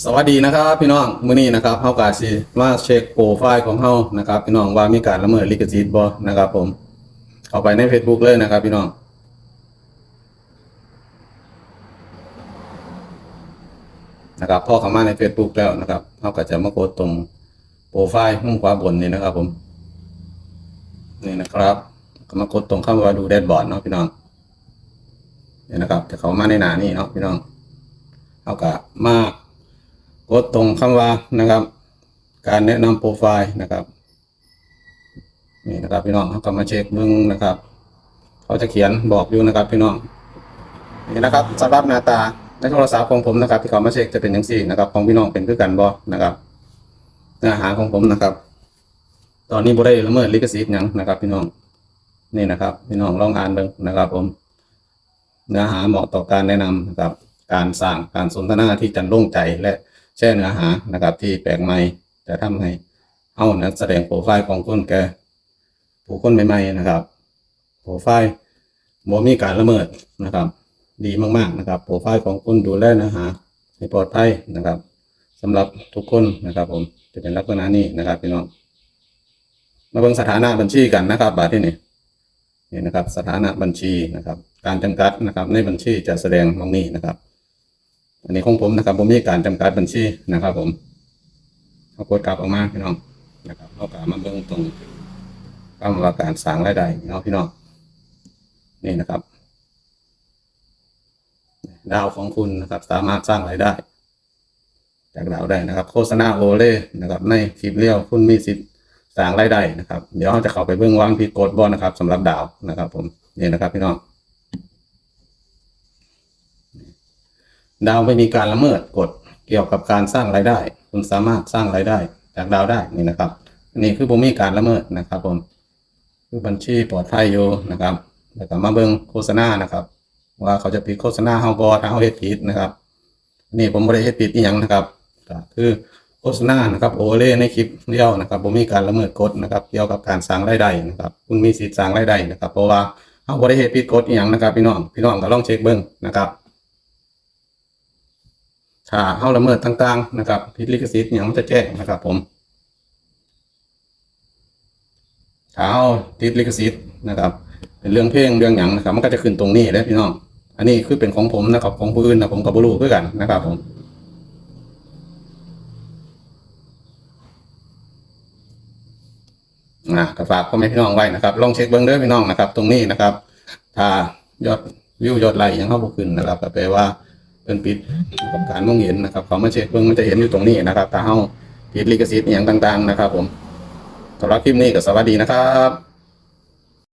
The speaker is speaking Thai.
สวัสดีนะครับพี่น้องมื้อนี้นะครับเฮากาสิมาเช็คโปรไฟล์ของเฮานะครับ พี่น้องว่ามีการละเมิดลิขสิทธิ์บ่นะครับ ผมเอาไปใน Facebook เลยนะครับ พี่น้องนะครับพอเข้ามาใน Facebook แล้วนะครับเฮาก็จะมากดตรงโปรไฟล์มุมขวาบนนี่นะครับ ผมนี่นะครับก็มากดตรงคำว่าดูแดชบอร์ดเนาะพี่น้องนี่นะครับจะเข้ามาในหน้านี่เนาะพี่น้องเฮาก็มา กดตรงคำว่านะครับ การแนะนำโปรไฟล์นะครับนี่นะครับพี่น้องเขาก็มาเช็คเบิ่งนะครับ เขาจะเขียนบอกอยู่นะครับพี่น้องนี่นะครับสำหรับหน้าตาในโทรศัพท์ของผมนะครับ ที่เขามาเช็คจะเป็นอย่างสี่นะครับ ของพี่น้องเป็นคือกันบ่นะครับเนื้อหาของผมนะครับ ตอนนี้บ่ได้ละเมิดลิขสิทธิ์ยังนะครับ พี่น้องนี่นะครับ พี่น้องลองอ่านเบิ่งนะครับ ผม เนื้อหาเหมาะต่อการแนะนำนะครับ การสร้างการสนทนาที่จันโล่งใจและ แช่เนื้อหานะครับ ที่แปลกใหม่จะทำให้เอานะแสดงโปรไฟล์ของคนแก่ผู้คนใหม่ๆนะครับโปรไฟล์บ่มีการละเมิดนะครับ ดีมากๆนะครับโปรไฟล์ของคุณดูแลเนื้อหาให้ปลอดภัยนะครับสำหรับทุกคนนะครับ ผมจะเป็นลักษณะนี้นะครับพี่น้องมาเบิ่งสถานะบัญชีกันนะครับบาทที่นี่นี่นะครับ สถานะบัญชีนะครับ การจำกัดนะครับ ในบัญชีจะแสดงตรงนี้นะครับ อันนี้ของผมนะครับผมมีการจำกัดบัญชีนะครับ ผมเอากดกลับออกมาพี่น้องนะครับเอากลับมาเบิ่งตรงคำว่าการสร้างรายได้เนาะพี่น้องนี่นะครับ ดาวของคุณนะครับ สามารถสร้างรายได้ จากดาวได้นะครับ โฆษณาโอเล่นะครับ ในคลิปเลี้ยวคุณมีสิทธิ์สร้างรายได้นะครับ เดี๋ยวเราจะเข้าไปเบื้องวางผิดกฎบอนะครับสำหรับดาวนะครับ ผมนี่นะครับพี่น้อง ดาวไม่มีการละเมิดกฎเกี่ยวกับการสร้างรายได้ คุณสามารถสร้างรายได้จากดาวได้นี่นะครับนนี้คือผมมีการละเมิดนะครับผมคือบัญชีปลอดภัยอยู่นะครับแล้วก็มาเบิ่งโฆษณานะครับ ว่าเขาจะปิดโฆษณาเฮาบ่ถ้าเฮาเฮ็ดผิดนะครับ นี่ผมบ่ได้เฮ็ดผิดอีหยังนะครับก็คือโฆษณานะครับโอเล่ในคลิปเดียวนะครับผมมีการละเมิดกฎนะครับเกี่ยวกับการสร้างรายได้นะครับ คุณมีสิทธิ์สร้างรายได้นะครับ เพราะว่าเฮาบ่ได้เฮ็ดผิดกฎอีหยังนะครับ พี่น้องพี่น้องก็ลองเช็คเบิ่งนะครับ ถ้าเฮาละเมิดต่างๆ นะครับผิดลิขสิทธิ์อย่างมันจะแจ้งนะครับ ผมถ้าเฮาติดลิขสิทธิ์นะครับ เป็นเรื่องเพลงเรื่องหยังนะครับ มันก็จะขึ้นตรงนี้เด้อพี่น้อง อันนี้คือเป็นของผมนะครับของผู้อื่นนะผมกับบ่รู้คือกันนะครับ ผมอ่าก็ฝากพ่อแม่พี่น้องไว้นะครับลองเช็คเบิ้องเด้อพี่น้องนะครับ ตรงนี้นะครับ ถ้ายอดวิวยอดไลค์ยังเข้าบ่ขึ้นนะครับก็แปลว่า เป็นปิดกับการมองเห็นนะครับเขามาเช็คเพิ่งมันจะเห็นอยู่ตรงนี้นะครับถ้าเฮาผิดลิขสิทธิ์อย่างต่าง ๆ นะครับ ผมสำหรับคลิปนี้ก็สวัสดีนะครับ